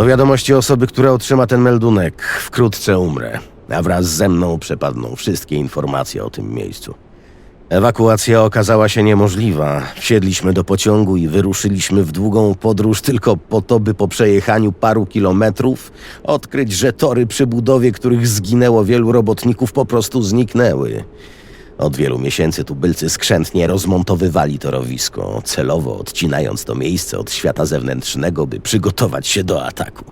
Do wiadomości osoby, która otrzyma ten meldunek, wkrótce umrę, a wraz ze mną przepadną wszystkie informacje o tym miejscu. Ewakuacja okazała się niemożliwa. Wsiedliśmy do pociągu i wyruszyliśmy w długą podróż tylko po to, by po przejechaniu paru kilometrów odkryć, że tory przy budowie, których zginęło wielu robotników, po prostu zniknęły. Od wielu miesięcy tubylcy skrzętnie rozmontowywali torowisko, celowo odcinając to miejsce od świata zewnętrznego, by przygotować się do ataku.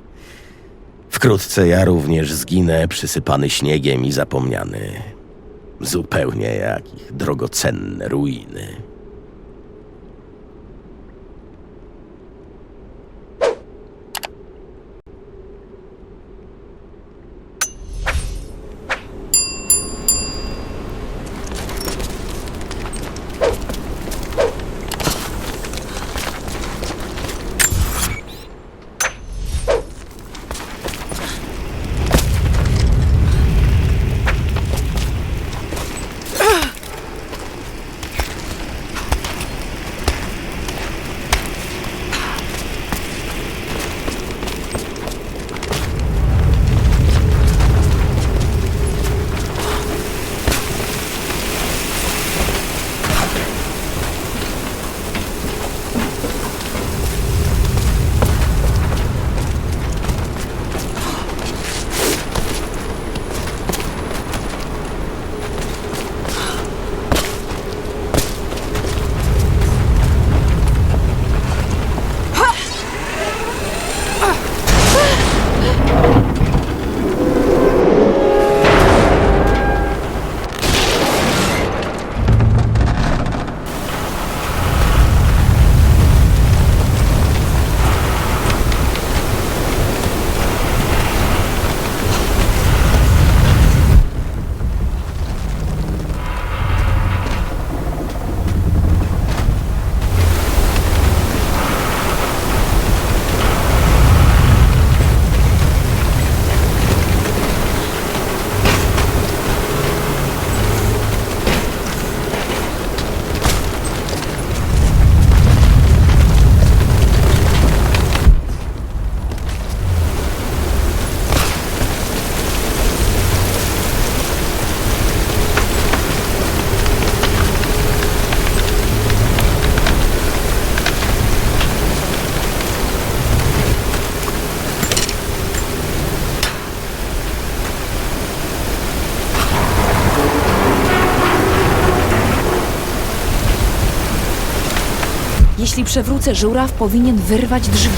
Wkrótce ja również zginę, przysypany śniegiem i zapomniany. Zupełnie jak ich drogocenne ruiny. Jeśli przewrócę żuraw, powinien wyrwać drzwi.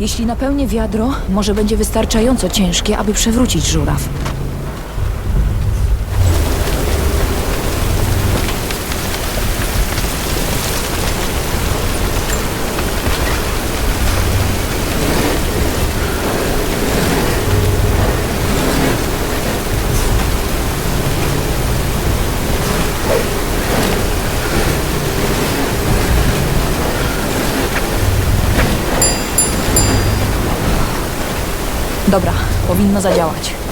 Jeśli napełnię wiadro, może będzie wystarczająco ciężkie, aby przewrócić żuraw. Dobra, powinno zadziałać.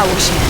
Udało się.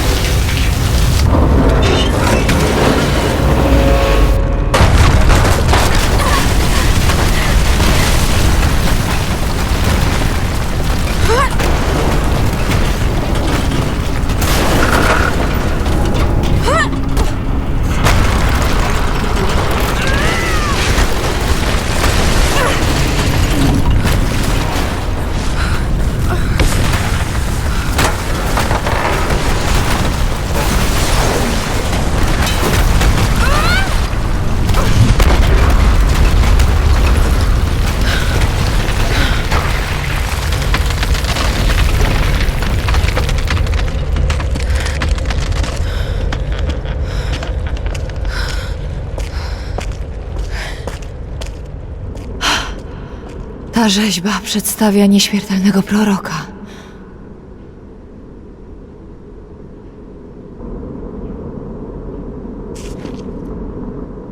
Rzeźba przedstawia nieśmiertelnego proroka.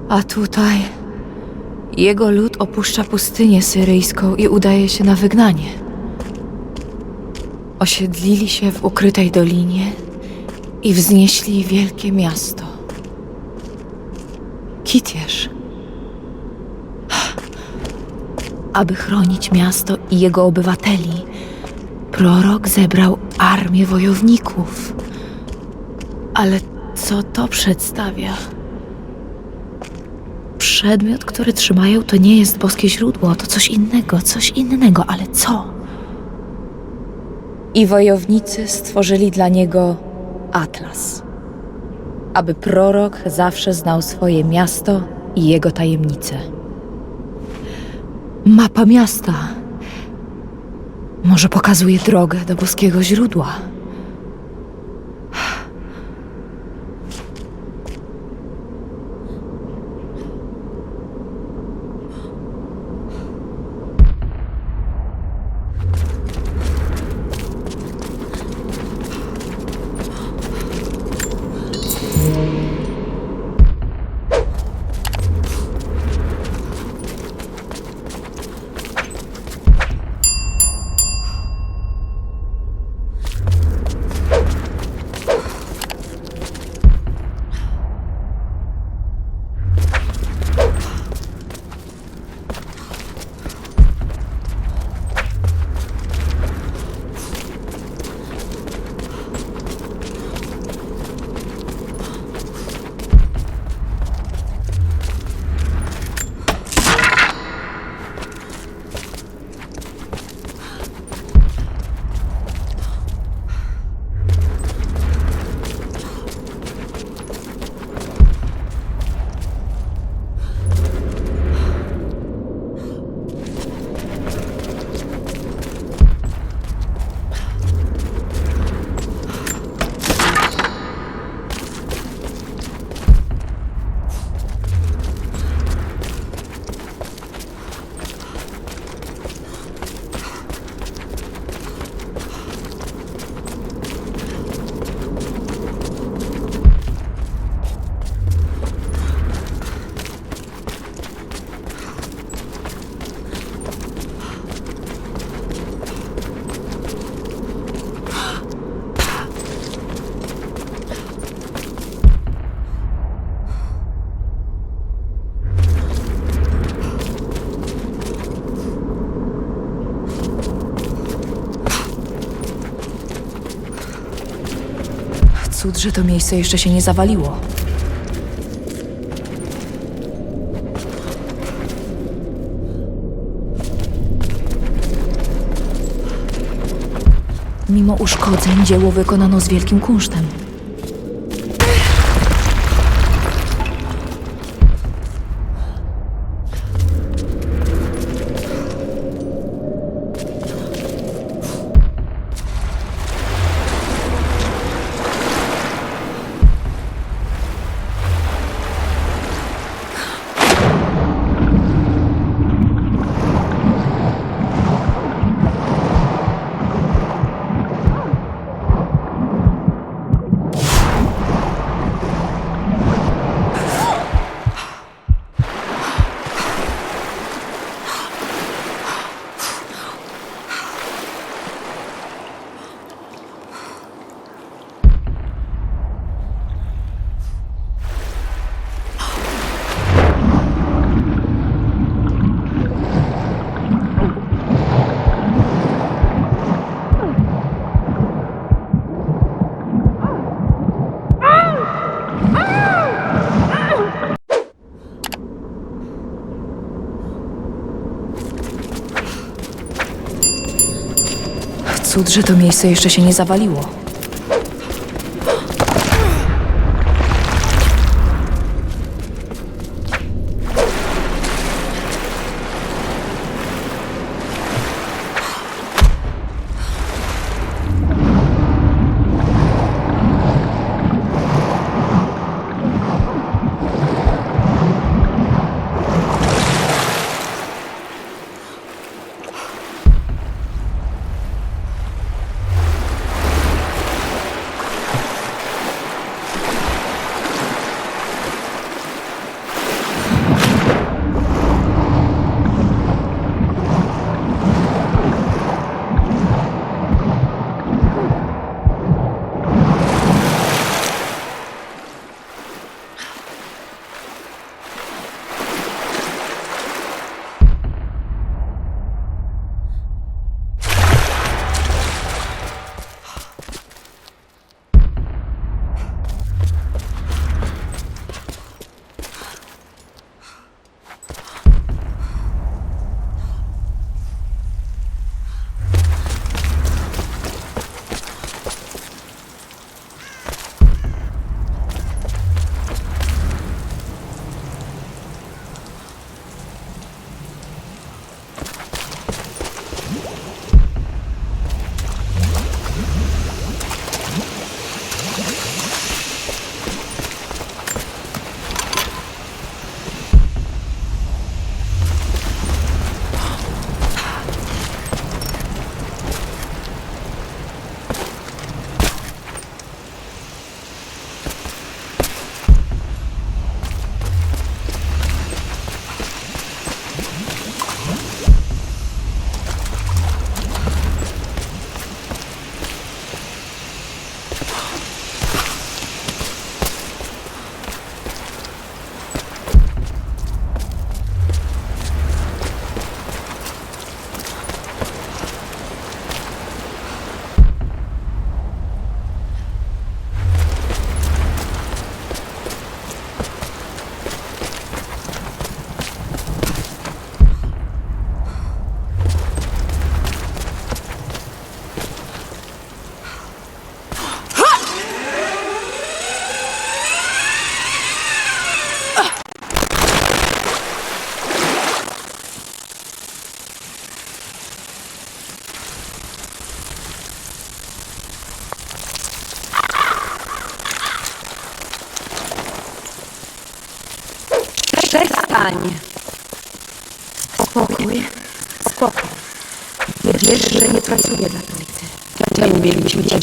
A tutaj jego lud opuszcza pustynię syryjską i udaje się na wygnanie. Osiedlili się w ukrytej dolinie i wznieśli wielkie miasto. Kitierz. Aby chronić miasto i jego obywateli, prorok zebrał armię wojowników. Ale co to przedstawia? Przedmiot, który trzymają, to nie jest boskie źródło, to coś innego, coś innego, ale co? I wojownicy stworzyli dla niego atlas, aby prorok zawsze znał swoje miasto i jego tajemnice. Mapa miasta. Może pokazuje drogę do boskiego źródła. Że to miejsce jeszcze się nie zawaliło. Mimo uszkodzeń dzieło wykonano z wielkim kunsztem. Cud, że to miejsce jeszcze się nie zawaliło.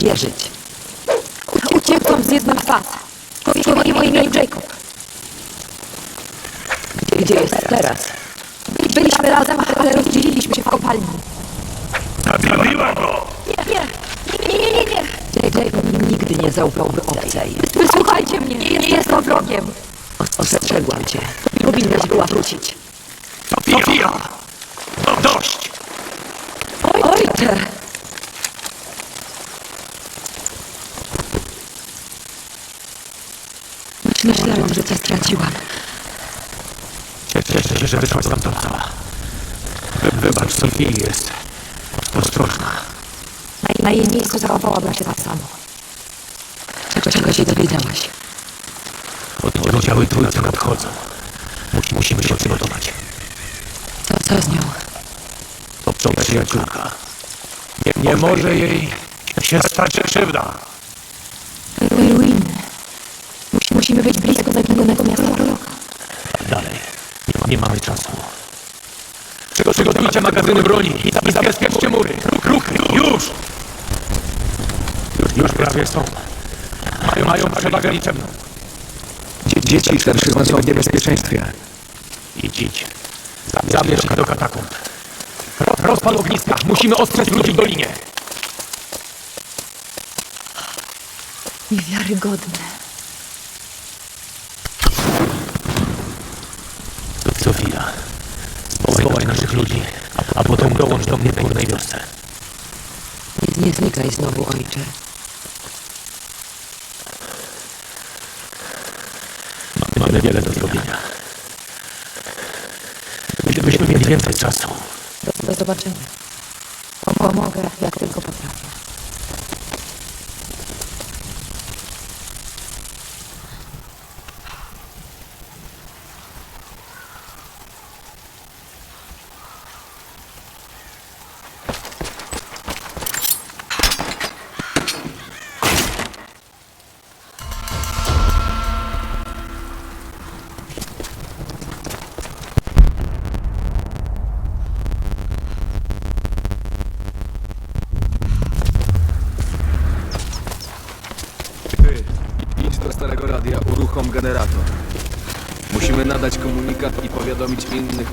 Wierzyć? Uciekłam z jednym z was. Powiedział moje imię Jacob. Gdzie, gdzie jest teraz? Byliśmy razem, ale rozdzieliliśmy się w kopalni. Zabiła go! Nie, nie, nie, nie, nie, nie. Jacob nigdy nie zaufałby obcej. Wysłuchajcie mnie, nie, nie jestem wrogiem. Ostrzegłam cię. Powinnaś była wrócić. Sofia! No dość! Ojcze! Straciłam. Cieszę się, że wyszłaś tam cała. Wy- Wybacz, Sofii jest ostrożna. Na, na jej miejscu zachowałabym się tak samo. Czego, czego się dowiedziałaś? Od- Oddziały trójce nadchodzą. Mus- Musimy się przygotować. Co, co z nią? To przyjaciółka. Nie, nie może jej się stać krzywda. Ruiny. Miasta proroka. Dalej. Nie, mamy czasu. Przygo- Przygotujcie magazyny broni i zabezpieczcie mury. Ruch, ruch, już! Już, już prawie są. Mają, mają przewagę liczebną. Dzieci starszy są w niebezpieczeństwie. Idź, idź. Zabierz ich do katakumb. Ro- Rozpal ogniska. Musimy ostrzec ludzi w dolinie. Niewiarygodne. Ludzi, a, potem dołącz do mnie w górnej wiosce. Nie, nie znikaj znowu, ojcze. Ma- Mamy wiele do zrobienia. Gdybyśmy mieli więcej czasu. Do, do zobaczenia. Pomogę, jak tylko potrafię.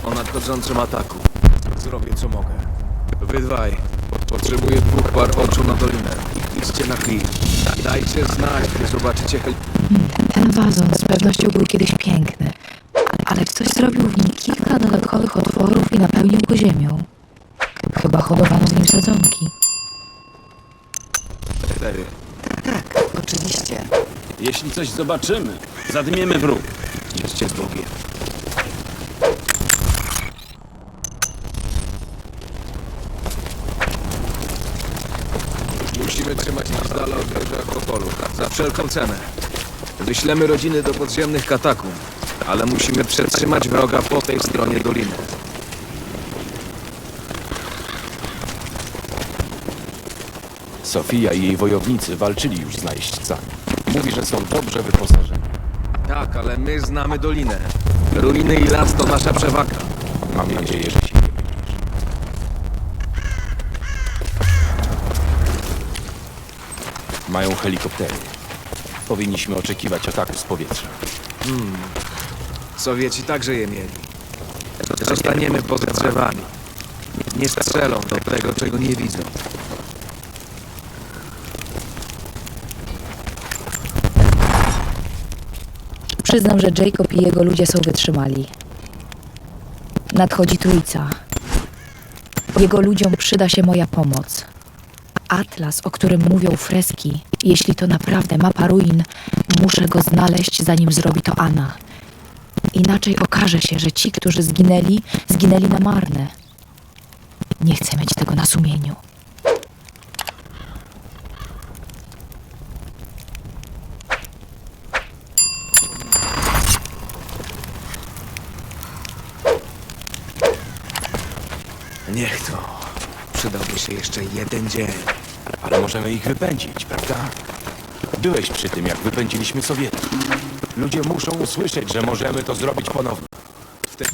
O nadchodzącym ataku. Zrobię co mogę. Wy dwaj, potrzebuję dwóch par oczu na dolinę. Idźcie na chwilę. Dajcie znać, gdy zobaczycie hel... Ten wazon z pewnością był kiedyś piękny, ale ktoś zrobił w nim kilka dodatkowych otworów i napełnił go ziemią. Chyba hodowano w nim sadzonki. Cztery. Tak, oczywiście. Jeśli coś zobaczymy, zadmiemy wróg. Idźcie z Bogiem. Musimy trzymać się z dala od wieży Akropolu. Za wszelką cenę. Wyślemy rodziny do podziemnych katakumb, ale musimy przetrzymać wroga po tej stronie doliny. Sofia i jej wojownicy walczyli już z najeźdźcami. Mówi, że są dobrze wyposażeni. Tak, ale my znamy dolinę. Ruiny i las to nasza przewaga. Mam nadzieję, że się nie mylisz. Mają helikoptery. Powinniśmy oczekiwać ataku z powietrza. Sowieci także je mieli. Zostaniemy pod drzewami. Nie strzelą do tego, czego nie widzą. Przyznam, że Jacob i jego ludzie są wytrzymali. Nadchodzi trójca. Jego ludziom przyda się moja pomoc. Atlas, o którym mówią freski, jeśli to naprawdę mapa ruin, muszę go znaleźć, zanim zrobi to Anna. Inaczej okaże się, że ci, którzy zginęli, zginęli na marne. Nie chcę mieć tego na sumieniu. Niech to. Przydałby się jeszcze jeden dzień. Możemy ich wypędzić, prawda? Byłeś przy tym, jak wypędziliśmy Sowietów. Ludzie muszą usłyszeć, że możemy to zrobić ponownie. Wtedy...